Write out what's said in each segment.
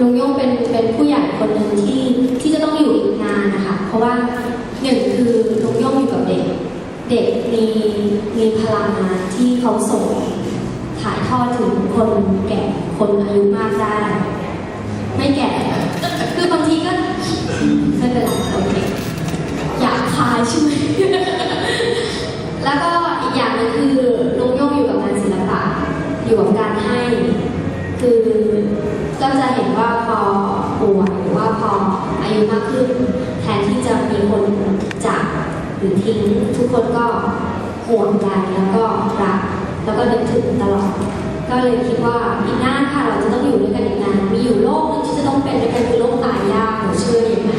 ลุงโย่งเป็นเป็นผู้ใหญ่คนหนึ่งที่ที่จะต้องอยู่อีกนานนะคะ เพราะว่าหนึ่งคือลุงโย่งอยู่กับเด็ก เด็กมีมีพลังงานที่เขาส่งถ่ายทอดถึงคนแก่คนอายุมากได้ ไม่แก่ หรือทิ้งทุกคนก็ห่วงใยแล้วก็รักแล้วก็นึกถึงตลอด ก็เลยคิดว่าอีกหน้าค่ะเราจะต้องอยู่ด้วยกันอีกนานมีอยู่โลกนึงที่จะต้องเป็นด้วยกันคือโลกตายยากหนูเชื่ออย่างนั้น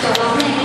เดี๋ยวเราแม่